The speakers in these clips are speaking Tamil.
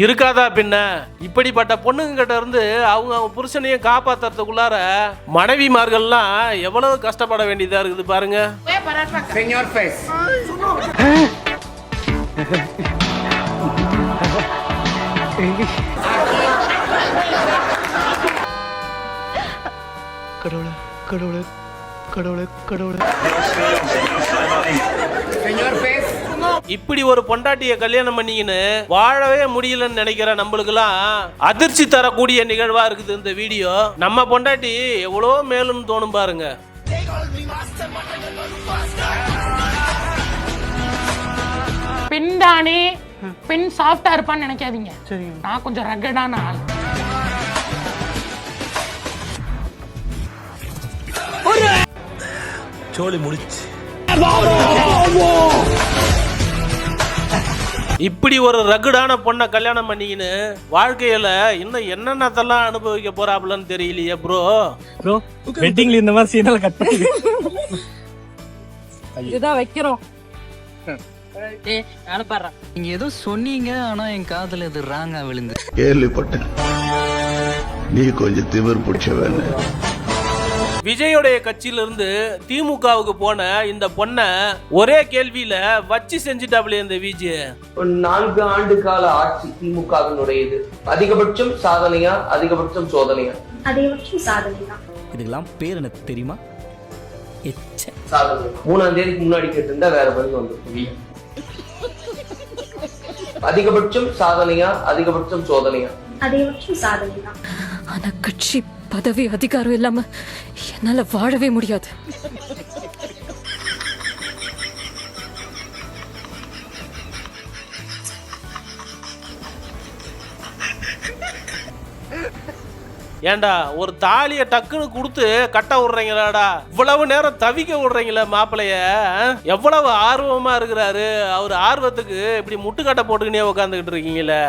இருக்காதா பின்ன? இப்படிப்பட்ட பொண்ணுங்க கிட்ட இருந்து அவங்க அவங்க புருஷனையும் காப்பாத்துறதுக்குள்ளார மனைவிமார்கள்லாம் எவ்வளவு கஷ்டப்பட வேண்டியதா இருக்குது பாருங்க. கடவுளே கடவுளே கடவுளே கடவுளே. இப்படி ஒரு பொண்டாட்டிய கல்யாணம் பண்ணிக்கின்னு வாழவே முடியலன்னு நினைக்கிற நம்மளுக்கெல்லாம் அதிர்ச்சி தரக்கூடிய நிகழ்வா இருக்குது இந்த வீடியோ. நம்ம பொண்டாட்டி எவ்வளோ மேலுன்னு தோணும் பாருங்க. பெண் தானே பெண் சாஃப்டா இருப்பான்னு நினைக்காதீங்க. நான் கொஞ்சம் ரகடான ஆள். சோலி முடிச்சு. இப்படி ஒரு ரகுடான பொண்ணை கல்யாணம் பண்ணிக்கின்னு வாழ்க்கையில இன்னும் என்னென்னதெல்லாம் அனுபவிக்க போறாப்புலன்னு தெரியலையே ப்ரோ ப்ரோ வெட்டிங்ல இந்த மாதிரி சீனெல்லாம் கட் பண்ணி இதுதான் வைக்கிறோம். நீங்க ஏதோ சொன்னீங்க ஆனா என் காதுல இது ராங்கா விழுந்து. கேள்விப்பட்டேன். நீ கொஞ்சம் திமிர் பிடிச்சவன்னு விஜயோடைய கட்சியிலிருந்து திமுகவுக்கு போன இந்த பொண்ணை ஒரே கேள்வியில வச்சு செஞ்சுட்டாப்ல இந்த விஜய் ஒரு நான்கு ஆண்டு கால ஆட்சி திமுகவினுடையது. அதிகபட்சம் சாதனையா அதிகபட்சம் சோதனையா? அதிகபட்சம் சாதனை தான் இதுக்கெல்லாம் பேர் எனக்கு தெரியுமா? சாதனை. மூணாம் தேதிக்கு முன்னாடி கேட்டிருந்தா வேற பதில் வந்து அதிகபட்சம் சாதனையா அதிகபட்சம் சோதனையா? அதிகபட்சம் சாதனை தான் ஆனா கட்சி பதவி அதிகாரம் இல்லாம என்னால வாழவே முடியாது. ஏன்டா ஒரு தாலியை டக்குன்னு கொடுத்து கட்ட விடுறீங்களாடா? இவ்வளவு நேரம் தவிக்க விடுறீங்களே மாப்பிளைய எவ்வளவு ஆர்வமா இருக்கிறாரு. அவர் ஆர்வத்துக்கு இப்படி முட்டுக்கட்டை போட்டுக்கினே உட்காந்துக்கிட்டு இருக்கீங்களே.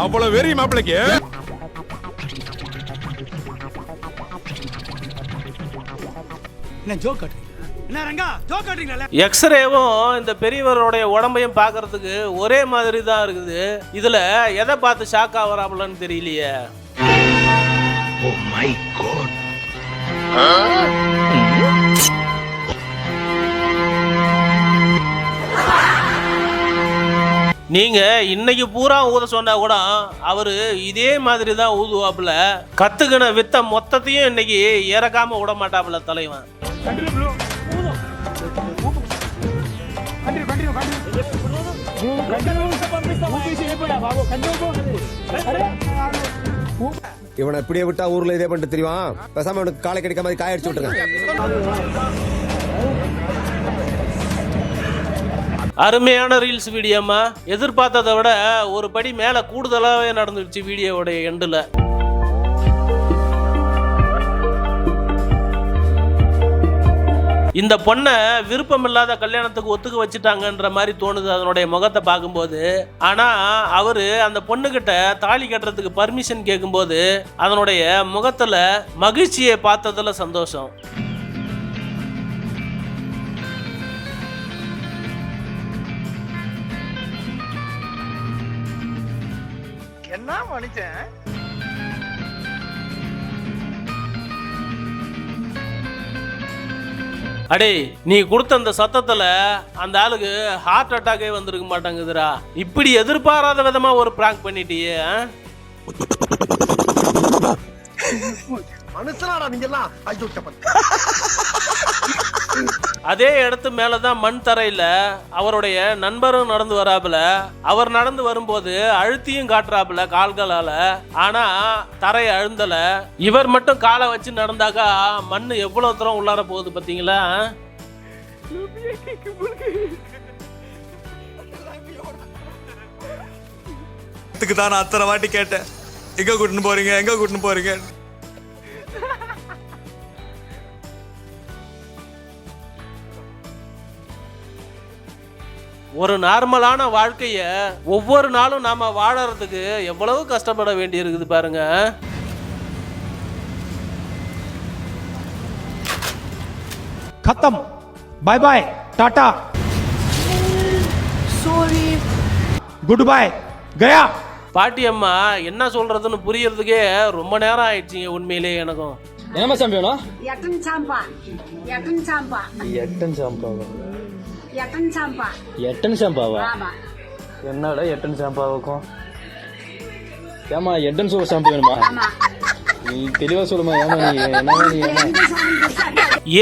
அவ்வளவு வெறி மாப்பிளைக்கு? என்ன ஜோக் காட்டுறீங்க? என்ன ரங்கா ஜோக் காட்டுறீங்களா? எக்ஸ்ரேவும் இந்த பெரியவருடைய உடம்பையும் பார்க்கறதுக்கு ஒரே மாதிரி தான் இருக்குது. இதுல எதை பார்த்து ஷாக் ஆகிறாப்புலன்னு தெரியலையே. நீங்கள் இன்னைக்கு பூரா ஊத சொன்னால் கூட அவர் இதே மாதிரி தான் ஊதுவாப்புல. கற்றுக்கின வித்த மொத்தத்தையும் இன்னைக்கு இறக்காமல் விட மாட்டாப்புல தலைவன். இவனை இப்படியே விட்டா ஊர்ல இதே பண்ணிட்டு தெரியுமா பேசாம இவனுக்கு காலை கிடைக்காம மாதிரி காய அடிச்சு விட்டுருங்க. அருமையான ரீல்ஸ் வீடியோமா எதிர்பார்த்ததை விட ஒரு படி மேலே கூடுதலாகவே நடந்துடுச்சு வீடியோவுடைய எண்டில் இந்த பொண்ணை விருப்பமில்லாத கல்யாணத்துக்கு ஒத்துக்க வச்சுட்டாங்கன்ற மாதிரி தோணுது அதனுடைய முகத்தை பார்க்கும்போது. ஆனா அவர் அந்த பொண்ணுகிட்ட தாலி கட்டுறதுக்கு பர்மிஷன் கேட்கும்போது அதனுடைய முகத்துல மகிழ்ச்சியை பார்த்ததுல சந்தோஷம். மனுஷன் அடே நீ கொடுத்த அந்த சத்தத்துல அந்த ஆளுக்கு ஹார்ட் அட்டாக்கே வந்திருக்க மாட்டாங்குதுடா. இப்படி எதிர்பாராத விதமா ஒரு பிராங்க் பண்ணிட்டியே? மனுஷனாடா நீங்க எல்லாம் ஐயோ அதே இடத்து மேலதான் மண் தரையில அவருடைய நண்பரும் நடந்து வராப்புல. அவர் நடந்து வரும்போது அழுத்தியும் காட்டுறாப்புல கால்களால. ஆனா தரை அழுந்தல. இவர் மட்டும் காலை வச்சு நடந்தாக்கா மண் எவ்வளவு தூரம் உள்ளார போகுது பாத்தீங்களா இதுக்கு தான் நான் அத்தனை வாட்டி கேட்டேன். எங்க கூட்டின்னு போறீங்க? எங்க கூட்டின்னு போறீங்க ஒரு நார்மலான வாழ்க்கையை ஒவ்வொரு நாளும் நாம் வாழறதுக்கு எவ்வளவு கஷ்டப்பட வேண்டி இருக்குது பாருங்க. கத்தம். பை பாய் டாட்டா சோரி குட் பாய் கயா பாட்டி அம்மா என்ன சொல்றதுன்னு புரியறதுக்கே ரொம்ப நேரம் ஆயிடுச்சுங்க உண்மையிலேயே எனக்கும். என்னமா சாம்பியனா எட்டன் சாம்பா எட்டன் சாம்பா எட்டன் சாம்பா எட்டன் சாம்பா. எட்டன் ஷாம்பாவா ஆமா. என்னடா எட்டன் ஷாம்பாவுக்கும் ஏமா எட்டன் சோ ஷாம்பு வேணுமா? நீ தெளிவா சொல்லுமா ஏமா நீ என்னமா நீ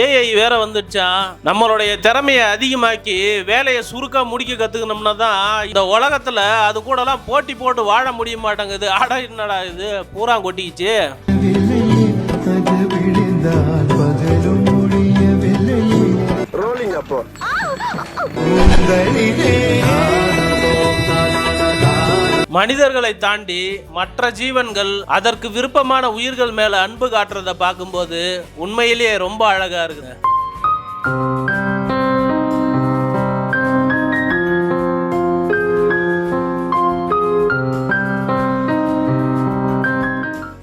ஏஐ வேற வந்துடுச்சான் நம்மளுடைய திறமையை அதிகமாக்கி வேலையை சுருக்கா முடிக்க கத்துக்கணும்னா தான் இந்த உலகத்துல அது கூடலாம் போட்டி போட்டு வாழ முடிய மாட்டேங்குது. ஆடா என்னடா இது? பூரா கொட்டிக்கிச்சு. மனிதர்களை தாண்டி மற்ற ஜீவன்கள் அதற்கு விருப்பமான உயிர்கள் மேல அன்பு காட்டுறத பார்க்கும்போது உண்மையிலேயே ரொம்ப அழகா இருக்குங்க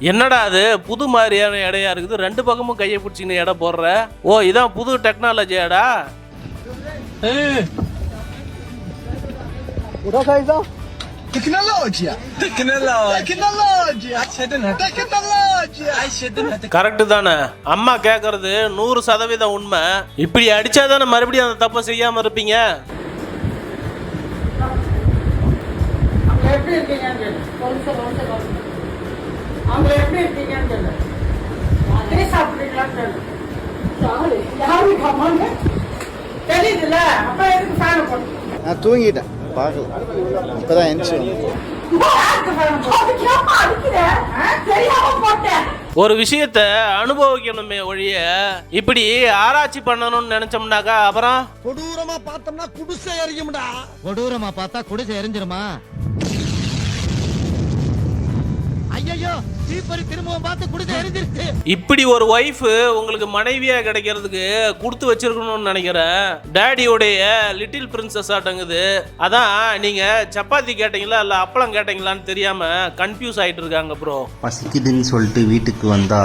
என்னடா அது? புது மாதிரியான இடையா இருக்குது. ரெண்டு பக்கமும் கையை பிடிச்சின்னு எடை போடுற. ஓ இதான் புது டெக்னாலஜியாடா கரெக்டு தானே. அம்மா கேக்குறது நூறு சதவீதம் உண்மை. இப்படி அடிச்சாதானே மறுபடியும் அந்த தப்பை செய்யாம இருப்பீங்க? எப்படி தெரியுதுல்ல? அப்ப எதுக்கு ஃபேனை போட்டு நான் தூங்கிட்டேன். பார்க்கல. இப்பதான் போட்டேன். ஒரு விஷயத்த அனுபவிக்கணுமே ஒழிய இப்படி ஆராய்ச்சி பண்ணணும்னு நினைச்சோம்னாக்கா அப்புறம் கொடூரமா பார்த்தோம்னா குடிசை எரியும்டா. கொடூரமா பார்த்தா குடிசை எரிஞ்சிருமா? ஐயோ தீப்பறி திரும்பவும் பார்த்து குடிசை எரிஞ்சிருச்சு. இப்படி ஒரு ஒய்ஃப் உங்களுக்கு மனைவியா கிடைக்கிறதுக்கு கொடுத்து வச்சிருக்கணும்னு நினைக்கிறேன். டேடியோடைய லிட்டில் பிரின்சஸ் ஆட்டங்குது அதான் நீங்க சப்பாத்தி கேட்டீங்களா இல்ல அப்பளம் கேட்டீங்களான்னு தெரியாம கன்ஃபியூஸ் ஆயிட்டு இருக்காங்க ப்ரோ பசிக்குதுன்னு சொல்லிட்டு வீட்டுக்கு வந்தா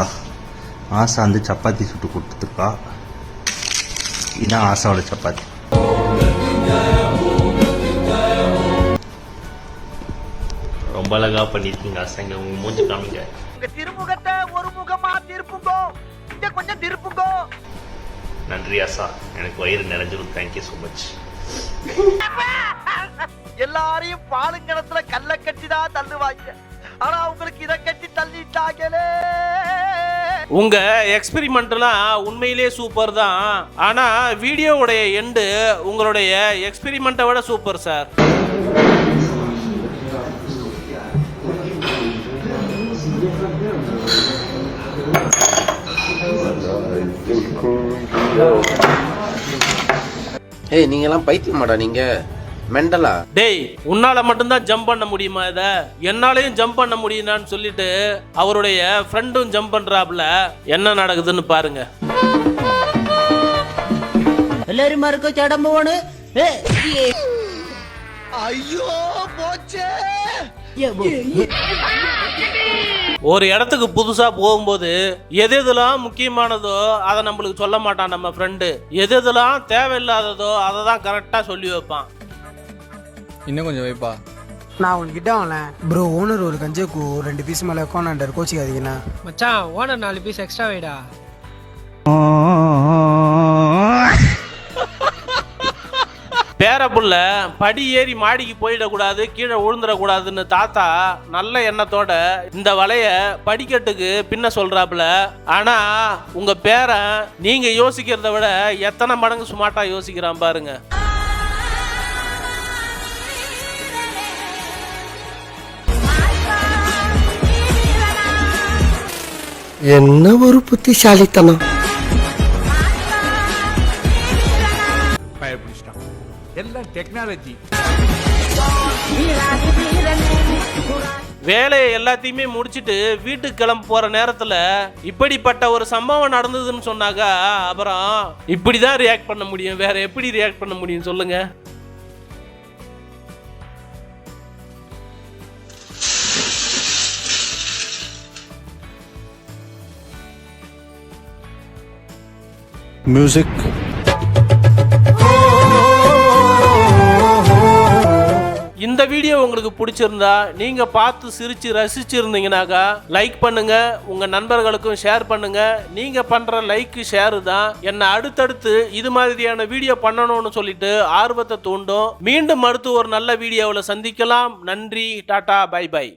ஆசா வந்து சப்பாத்தி சுட்டு கொடுத்துருக்கா. இதான் ஆசாவோட சப்பாத்தி. ரொம்ப அழகா பண்ணிருக்கீங்க ஆசாங்க உங்க மூஞ்சி காமிங்க. திருமுகத்தை ஒரு முகமா திருப்புங்கோ. இங்க கொஞ்சம் திருப்புங்கோ. நன்றி ஆசா எனக்கு வயிறு நிறைஞ்சிரும். தேங்க்யூ ஸோ மச் எல்லாரையும் பாலுங்கணத்துல கல்ல கட்டி தான் தள்ளுவாங்க. ஆனா உங்களுக்கு இத கட்டி தள்ளிட்டாங்களே. உங்க எக்ஸ்பெரிமெண்ட்லாம் உண்மையிலேயே சூப்பர் தான். ஆனா வீடியோவுடைய எண்டு உங்களுடைய எக்ஸ்பெரிமெண்ட்டை விட சூப்பர் சார் ஏய் நீங்க எல்லாம் பைத்தியமாடா நீங்க. மெண்டலா? டேய் உன்னால மட்டும்தான் ஜம்ப் பண்ண முடியுமா இத? என்னாலையும் ஜம்ப் பண்ண முடியுதான்னு சொல்லிட்டு அவருடைய ஃப்ரெண்டும் ஜம்ப் பண்றாப்ல என்ன நடக்குதுன்னு பாருங்க. எல்லாரும் மறுக்க சடம் போனு ஐயோ போச்சே. ஒரு இடத்துக்கு புதுசா போகும்போது எது எதுலாம் முக்கியமானதோ அதை நம்மளுக்கு சொல்ல மாட்டான் நம்ம ஃப்ரெண்டு எது எதுலாம் தேவையில்லாததோ அதை தான் கரெக்டா சொல்லி வைப்பான். இன்னும் கொஞ்சம் வைப்பா. நான் உன்கிட்ட அவன ப்ரோ ஓனர் ஒரு கஞ்சக்கு ரெண்டு பீஸ் மேல கோனாண்டர் கோச்சிக்காதீங்கண்ணா. மச்சான் ஓனர் நாலு பீஸ் எக்ஸ்ட்ரா வைடா. பேரப்புள்ள படி ஏறி மாடிக்கு போயிடக்கூடாது கீழே விழுந்துடக்கூடாதுன்னு தாத்தா நல்ல எண்ணத்தோட இந்த வலைய படிக்கட்டுக்கு பின்ன சொல்றாப்புல ஆனா உங்க பேரன் நீங்க யோசிக்கிறத விட எத்தனை மடங்கு சுமாட்டா யோசிக்கிறான் பாருங்க. என்ன ஒரு புத்திசாலித்தனம். எல்லாம் டெக்னாலஜி வேலையை எல்லாத்தையுமே முடிச்சிட்டு வீட்டுக்கு கிளம்ப போற நேரத்துல இப்படிப்பட்ட ஒரு சம்பவம் நடந்ததுன்னு சொன்னாக்கா அப்புறம் இப்படிதான் ரியாக்ட் பண்ண முடியும். வேற எப்படி ரியாக்ட் பண்ண முடியும் சொல்லுங்க. மியூசிக் இந்த வீடியோ உங்களுக்கு பிடிச்சிருந்தா நீங்க பார்த்து சிரிச்சு ரசிச்சிருந்தீங்கனாக்கா லைக் பண்ணுங்க உங்க நண்பர்களுக்கும் ஷேர் பண்ணுங்க. நீங்க பண்ற லைக்கு ஷேரு தான் என்னை அடுத்தடுத்து இது மாதிரியான வீடியோ பண்ணணும்னு சொல்லிட்டு ஆர்வத்தை தூண்டும். மீண்டும் அடுத்து ஒரு நல்ல வீடியோவில் சந்திக்கலாம். நன்றி டாடா பை பை